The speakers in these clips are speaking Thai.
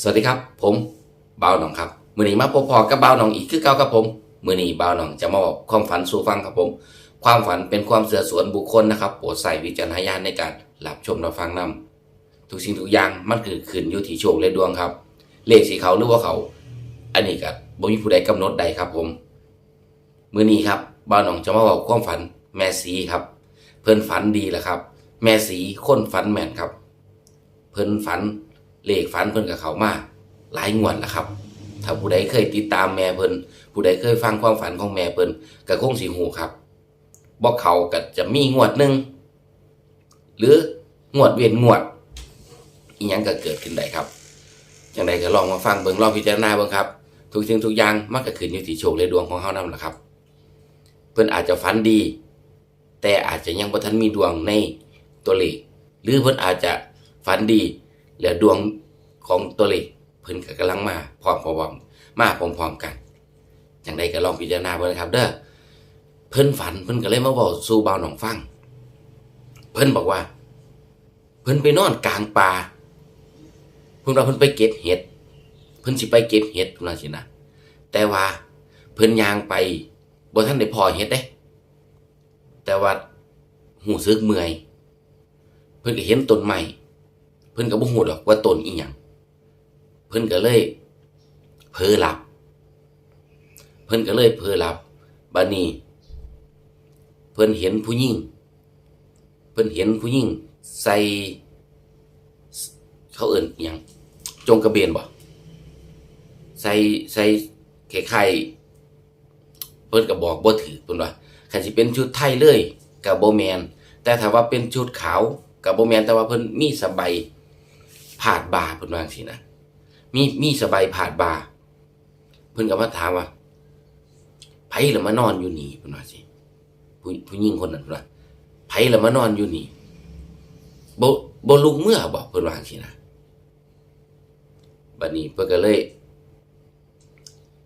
สวัสดีครับ ผมบ่าวหนองครับมือนีมาพบพอกับบ่าวหนองอีกคือเก่าครับผมมือนี้บ่าวหนองจะมาบอกความฝันสู่ฟังครับผม ความฝันเป็นความเสื่อส่วนบุคคลนะครับโปรดใส่วิจารณญาณในการรับชมรับฟังนำทุกสิ่งทุกอย่างมันคือขึ้นอยู่ที่โชคและดวงครับ เลขสีเขาหรือว่าเขา อันนี้ก็บ่มีผู้ใดกำหนดใดครับผมมือนีครับบ่าวหนองจะมาบอกความฝันแม่สีครับ เพิ่นฝันดีแหละครับ แม่สีคนฝันแม่นครับ เพิ่นฝัน เลขฝันเพิ่นกับเขามาหลายงวดแล้วครับ ถ้าผู้ใดเคยติดตามแม่เพิ่นผู้ใดเคยฟังความฝันของแม่เพิ่นก็คงสิฮู้ครับบ่เขาก็จะมีงวดหนึ่งหรืองวดเว้นงวดอีหยังก็เกิดขึ้นได้ครับจังใดก็ลองมาฟังเบิ่งลองพิจารณาเบิ่งครับ ทุกสิ่งทุกอย่างมันก็ขึ้นอยู่ที่โชคและดวงของเฮานำล่ะครับ เพิ่นอาจจะฝันดี แต่อาจจะยังบ่ทันมีดวงในตัวเลขหรือเพิ่นอาจจะฝันดี และดวงของตัวเลขเพิ่นก็กำลังมาพร้อมพร้อมๆมาพร้อมๆกันจังใดก็ลองพิจารณาเบิ่งนะครับ เด้อเพิ่นฝันเพิ่นก็เลยมาบอกสู่บ่าวหนองฟัง เพิ่นบอกว่า เพิ่นไปนอนกลางป่าเพิ่นว่าเพิ่นไปเก็บเห็ด เพิ่นสิไปเก็บเห็ดพุ่นว่าสินะแต่ว่าเพิ่นยางไปบ่ทันได้พอเห็ดเด้ แต่ว่าหูซึกเมื่อย เพิ่นก็เห็นต้นไม้ เพิ่นก็บ่ฮู้ดอกว่าตนอีหยังเพิ่นก็เลยเผลอหลับ เพิ่นก็เลยเผลอหลับบัดนี้ เพิ่นเห็นผู้หญิงเพิ่นเห็นผู้หญิงใส่ เขาเอิ้นอิหยังจงกระเบนบ่ใส่ใส่คล้ายๆเพิ่นก็บอกบ่ถือเพิ่นว่าคันสิเป็นชุดไทยเลยก็บ่แมนแต่ถ้าว่าเป็นชุดขาวก็บ่แมนแต่ว่าเพิ่นมีสบาย ผาดบาเพิ่นว่าจังซี่นะมีมีสบายผาดบาเพิ่นก็มาถามว่าไผละมานอนอยู่นี่เพิ่นว่าสิผู้ผู้หญิงคนนั้นเพิ่นว่าไผละมานอนอยู่นี่บ่บ่ลุกเมื่อบ่เพิ่นว่าจังซี่นะบัดนี้เพิ่นก็เลย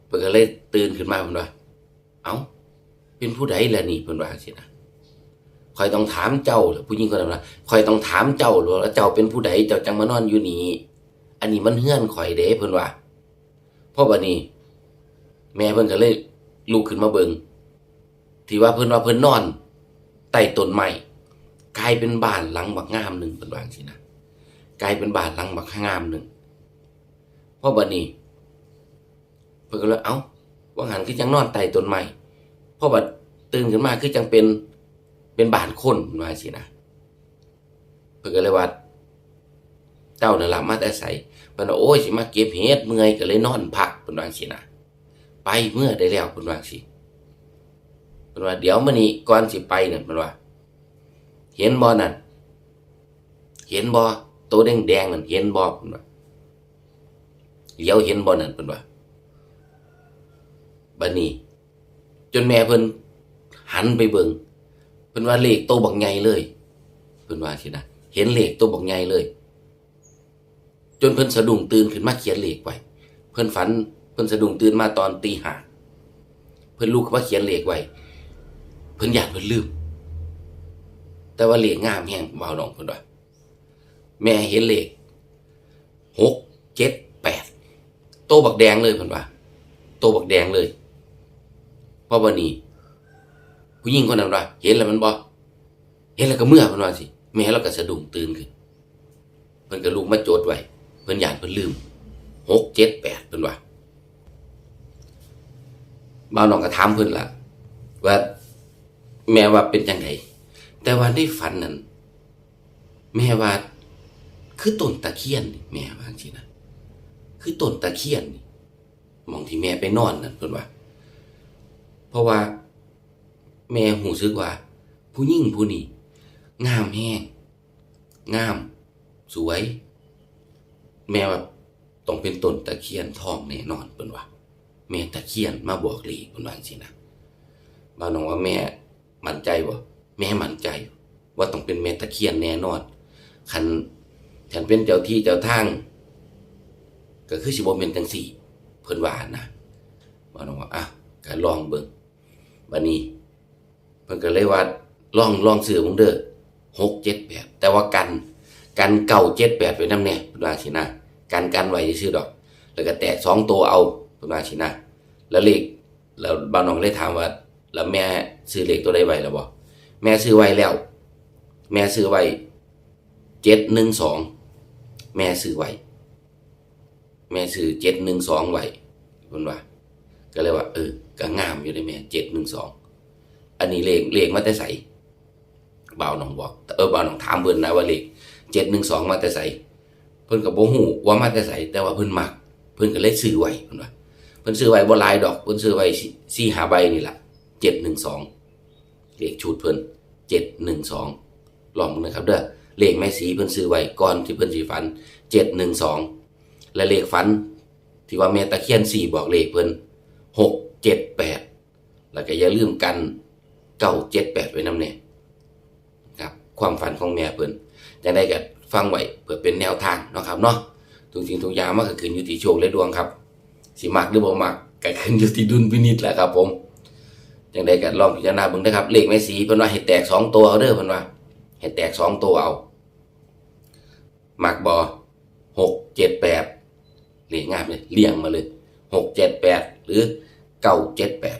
เพิ่นก็เลยตื่นขึ้นมาเพิ่นว่า เอ้าเป็นผู้ใดล่ะนี่เพิ่นว่าจังซี่นะ คอยต้องถามเจ้าผู้หญิงคนนั้นว่าคอยต้องถามเจ้าหรือว่าเจ้าเป็นผู้ใดเจ้าจังมานอนอยู่นี่อันนี้มันเฮื่อนข่อยเด้เพิ่นว่าพราะบัดนี้ แม่เพิ่นก็เลยลุกขึ้นมาเบิงที่ว่าเพิ่นว่าเพิ่นนอนใต้ต้นไม้กลายเป็นบ้านหลังบักงามหนึ่งเพิ่นว่างซี่นะกลายเป็นบ้านหลังบักงามหนึ่งพราะบัดนี้เพิ่นก็เลยเอ้าว่าหันคือจังนอนใต้ต้นไม้พราะบัดตื่นขึ้นมาคือจังเป็น เป็นบ้านคนเพิ่นว่าจังสีนะเพิ่นก็เลยว่าเจ้าน่ะล่ะมาแต่ไสเพิ่นว่าโอ้ยสิมาเก็บเห็ดเมื่อยก็เลยนอนพักเพิ่นว่าจังสีนะไปเมื่อได้แล้วเพิ่นว่าจังสีเพิ่นว่าเดี๋ยวมื้อนี้ก่อนสิไปนั่นเพิ่นว่า เห็นบ่นั่นเห็นบ่ตัวแดงๆนั่นเห็นบ่เพิ่นว่าเลี้ยวเห็นบ่นั่นเพิ่นว่าบัดนี้ จนแม่เพิ่นหันไปเบิ่ง เพิ่นว่าเลขโตบักใหญ่เลยเพิ่นว่าสินะเห็นเลขโตบักใหญ่เลย จนเพิ่นสะดุ้งตื่นขึ้นมาเขียนเลขไว้เพิ่นฝันเพิ่นสะดุ้งตื่นมาตอนตีห้าเพิ่นลุกขึ้นมาเขียนเลขไว้เพิ่นอยากเพิ่นลืม แต่ว่าเลขงามแฮงบ่าวน้องเพิ่นว่าแม่เห็นเลขหกเจ็ดแปดโตบักแดงเลยเพิ่นว่าโตบักแดงเลยเพราะวันนี้ ผู้หญิงคนนั้นว่าเห็นแล้วมันบ่เห็นแล้วก็เมื่อเพิ่นว่าสิแม่เราก็สะดุ้งตื่นขึ้นเพิ่นก็ลุกมาโจทย์ไว้เพิ่นย่านเพิ่นลืมหกเจ็ดแปดเพิ่นว่าบ่าวน้องก็ถามเพิ่นล่ะ ว่า แม่ว่าเป็นจังไดแต่ว่าในฝันนั้นแม่ว่า คือต้นตะเคียนแม่ว่าจังทีนะคือต้นตะเคียนมองที่แม่ไปนอนนั่นเพิ่นว่า เพราะว่า แม่หูซึกว่า ผู้หญิงผู้นี้งามแห้งงาม สวย แม่ว่าต้องเป็นต้นตะเคียนทองแน่นอนเพิ่นว่าแม่ตะเคียนมาบอกลขเพิ่นว่าจังซี่นะบ่าวน้องว่าแม่มั่นใจบ่แม่มั่นใจ ว่าต้องเป็นแม่ตะเคียนแน่นอนคันคันเป็นเจ้าที่เจ้าทางก็คือสิบ่แม่นจังซี่เพิ่นว่านะบ่าวน้องว่าอะก็ลองเบิ่งบัดนี้ พิ่นก็เลยว่าลองลองซื้อผมเด้อ6 7 8แต่ว่ากันกันเก่าเจ็ดแปดไว้นำแน่เพิ่นว่าสินะกันกันไว้ซื่อดอก แล้วก็แตกสองตัวเอาประมาณนี้นะแล้วเลขแล้วบ้านน้องเลยถามว่า แล้วแม่ซื้อเลขตัวใดไว้แล้วบ่แม่ซื้อไว้แล้ว แม่ซื้อไว้เจ็ดหนึ่งสองแม่ซื้อไว้แม่ซื้อเจ็ดหนึ่งสองไว้เพิ่นว่า ก็เลยว่า เออก็งามอยู่ได้แม่เจ็ดหนึ่งสอง อันนี้เลขเลขมาแต่ใสบ่าวน้องบอกเออบ่าวน้องถามเพิ่นนะว่าเลขเจ็ดหนึ่งสองมาแต่ใสเพิ่นก็บ่ฮู้ว่ามาแต่ใสแต่ว่าเพิ่นมัก เพิ่นก็เลยซื้อไว้เพิ่นว่าเพิ่นซื้อไว้บ่ลายดอกเพิ่นซื้อไว้สี่หาใบนี่แหละเจ็ดหนึ่งสองเลขชุดเพิ่นเจ็ดหนึ่งสองลองดูนะครับเด้อเลขแม่สีเพิ่นซื้อไว้ก่อนที่เพิ่นสิฝันเจ็ดหนึ่งสองและเลขฝันที่ว่าแม่ตะเคียนสี่บอกเลขเพิ่นหกเจ็ดแปดแล้วก็อย่าลืมกัน เก้าเจ็ดแปดไว้น้ำเนี่ยครับ ความฝันของแม่เพิ่นจะได้กับฟังไว้เพื่อเป็นแนวทางเนาะครับเนาะทุกสิ่งทุกอย่างมันก็ขึ้นอยู่ที่โชคและดวงครับสิมักหรือบ่มักก็ขึ้นอยู่ที่ดุลพินิจแหละครับ ผมจังได้ก็ลองพิจารณาเบิ่งนะครับ เลขแม่สีเพิ่นว่าให้แตกสองตัวเอาเด้อเพิ่นว่าให้แตกสองตัวเอามักบ่หกเจ็ดแปดเลขงามเลยเรียงมาเลยหกเจ็ดแปดหรือเก้าเจ็ดแปด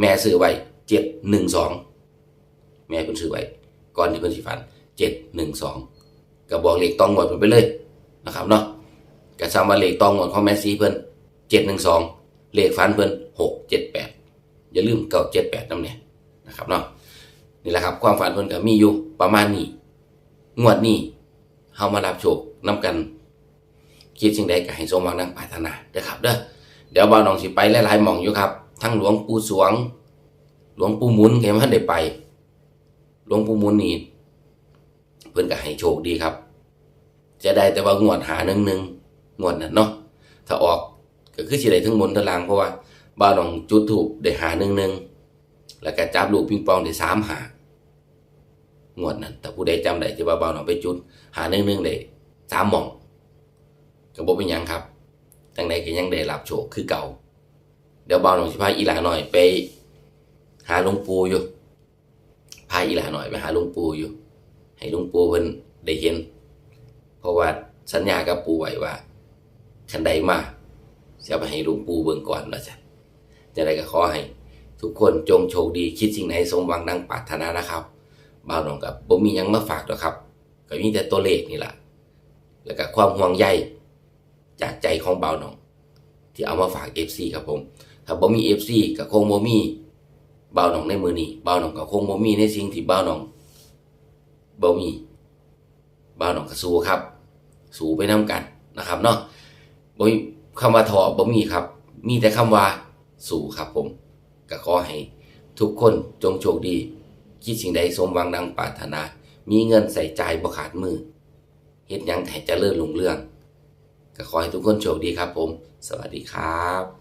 แม่ซื้อไว้ เจ็ดหนึ่งสองแม่เพิ่นซื้อไว้ก่อนที่เพิ่นสิฝันเจ็ดหนึ่งสองก็บอกเลขต้องหมดเพิ่นไปเลยนะครับเนาะก็ซ้ำว่าเลขตองหมดของแมสซี่เพิ่นเจ็ดหนึ่งสองเลขฟันเพิ่นหกเจ็ดแปดอย่าลืมเก้าเจ็ดแปดนั่นเนี่ยนะครับเนาะนี่แหละครับความฝันเพิ่นก็มีอยู่ประมาณนี้งวดนี้เฮามารับโชคนำกันคิดสิ่งใดก็ให้สมหวังดังปรารถนาเด้อครับเด้อเดี๋ยวบ่าวน้องสิไปหลายๆหม่องอยู่ครับ ทั้งหลวงปู่สวง หลวงปู่มุนแกมันได้ไป หลวงปู่มุนนี่เพิ่นก็ให้โชคดีครับ จะได้แต่ว่างวดหาหนึ่งหนึ่งงวดนั้นเนาะถ้าออกก็คือสิได้ทั้งบนทั้งล่างเพราะว่าบ้านของจุดถูกได้หาหนึ่งหนึ่งแล้วก็จับลูกปิงปองได้สามหางวดนั้นแต่ผู้ใดจำได้ที่ว่าบ้านของไปจุด หาหนึ่งหนึ่งได้สามหม่องก็บ่เป็นยังครับจังใดก็ยังได้รับโชคคือเก่า เดี๋ยวบ้านของสิพาอีหลาหน่อยไป หาหลวงปู่อยู่พาอีหลาหน่อยไปหาหลวงปู่อยู่ ให้หลวงปู่เพิ่นได้เห็น เพราะว่าสัญญากับปู่ไว้ว่าคันใดมาจะไปให้หลุงปู่เบิ่งก่อนนะจ๊ะจะได้ก็ขอให้ ทุกคนจงโชคดีคิดสิ่งไหนสมหวังดังปรารถนานะครับบ่าวน้องกับบ่มียังมาฝากหรอกครับ ก็มีแต่ตัวเลขนี่แหละแล้วก็ความห่วงใยจากใจของบ่าวน้อง ที่เอามาฝาก FC ครับผม ถ้าบ่มี FC ก็คงบ่มี บ่าวน้องในมือนี้บ่าวน้องก็คงบ่มีในสิ่งที่บ่าวน้องบ่มีบ้านหนองกระสูครับ สูไปน้ำกันนะครับเนาะบ่มีคำว่าทอบ่มีครับ มีแต่คำว่าสู่ครับผมก็ขอให้ทุกคนจงโชคดี คิดสิ่งใดสมหวังดังปรารถนา มีเงินใส่ใจบ่ขาดมือเฮ็ดหยังให้เจริญรุ่งเรื่องก็ขอให้ทุกคนโชคดีครับผม สวัสดีครับ